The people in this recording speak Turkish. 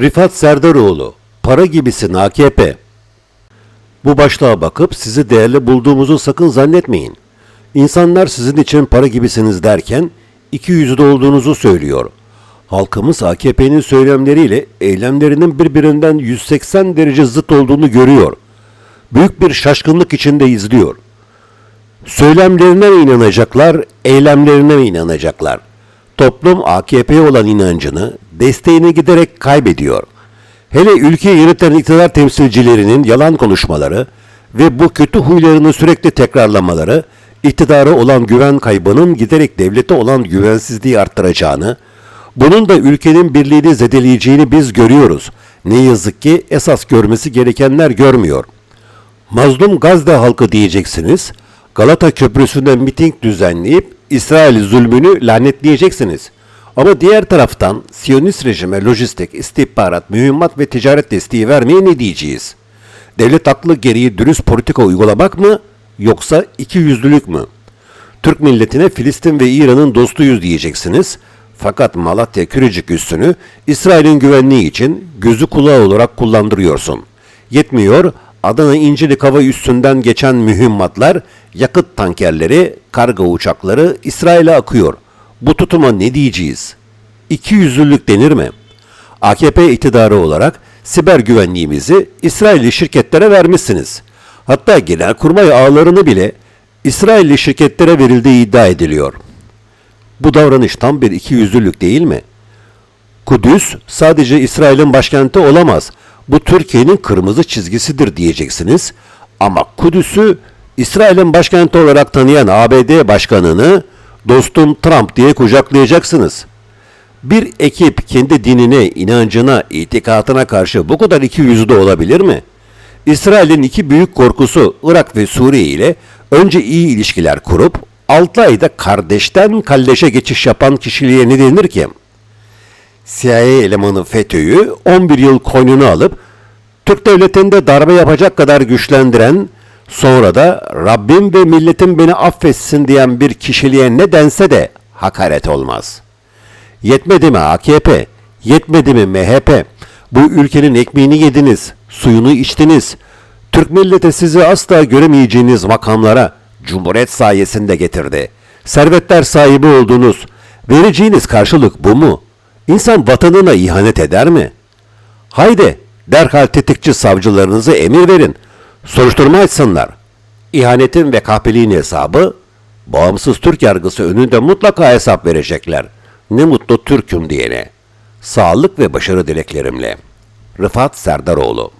Rifat Serdaroğlu, para gibisin AKP. Bu başlığa bakıp sizi değerli bulduğumuzu sakın zannetmeyin. İnsanlar sizin için para gibisiniz derken iki yüzlü olduğunuzu söylüyor. Halkımız AKP'nin söylemleriyle eylemlerinin birbirinden 180 derece zıt olduğunu görüyor. Büyük bir şaşkınlık içinde izliyor. Söylemlerine mi inanacaklar, eylemlerine mi inanacaklar? Toplum AKP'ye olan inancını, desteğini giderek kaybediyor. Hele ülkeyi yöneten iktidar temsilcilerinin yalan konuşmaları ve bu kötü huylarını sürekli tekrarlamaları, iktidara olan güven kaybının giderek devlete olan güvensizliği arttıracağını, bunun da ülkenin birliğini zedeleyeceğini biz görüyoruz. Ne yazık ki esas görmesi gerekenler görmüyor. Mazlum Gazze halkı diyeceksiniz. Galata Köprüsü'nde miting düzenleyip İsrail zulmünü lanetleyeceksiniz. Ama diğer taraftan Siyonist rejime lojistik, istihbarat, mühimmat ve ticaret desteği vermeye ne diyeceğiz? Devlet aklı gereği dürüst politika uygulamak mı yoksa iki yüzlülük mü? Türk milletine Filistin ve İran'ın dostuyuz diyeceksiniz. Fakat Malatya Kürecik üssünü İsrail'in güvenliği için gözü kulağı olarak kullandırıyorsun. Yetmiyor, Adana İncilik hava üssünden geçen mühimmatlar, yakıt tankerleri, kargo uçakları İsrail'e akıyor. Bu tutuma ne diyeceğiz? İki yüzlülük denir mi? AKP iktidarı olarak siber güvenliğimizi İsrailli şirketlere vermişsiniz. Hatta genelkurmay ağlarını bile İsrailli şirketlere verildiği iddia ediliyor. Bu davranış tam bir ikiyüzlülük değil mi? Kudüs sadece İsrail'in başkenti olamaz. Bu Türkiye'nin kırmızı çizgisidir diyeceksiniz. Ama Kudüs'ü İsrail'in başkenti olarak tanıyan ABD başkanını dostum Trump diye kucaklayacaksınız. Bir ekip kendi dinine, inancına, itikatına karşı bu kadar iki yüzlü olabilir mi? İsrail'in iki büyük korkusu Irak ve Suriye ile önce iyi ilişkiler kurup 6 ayda kardeşten kalleşe geçiş yapan kişiliğe ne denir ki? CIA elemanı FETÖ'yü 11 yıl koynuna alıp Türk devletinde darbe yapacak kadar güçlendiren, sonra da Rabbim ve milletim beni affetsin diyen bir kişiliğe ne dense de hakaret olmaz. Yetmedi mi AKP? Yetmedi mi MHP? Bu ülkenin ekmeğini yediniz, suyunu içtiniz. Türk milleti sizi asla göremeyeceğiniz makamlara Cumhuriyet sayesinde getirdi. Servetler sahibi oldunuz. Vereceğiniz karşılık bu mu? İnsan vatanına ihanet eder mi? Haydi derhal tetikçi savcılarınızı emir verin. Soruşturma açsınlar. İhanetin ve kahpeliğin hesabı bağımsız Türk yargısı önünde mutlaka hesap verecekler. Ne mutlu Türk'üm diyene. Sağlık ve başarı dileklerimle. Rıfat Serdaroğlu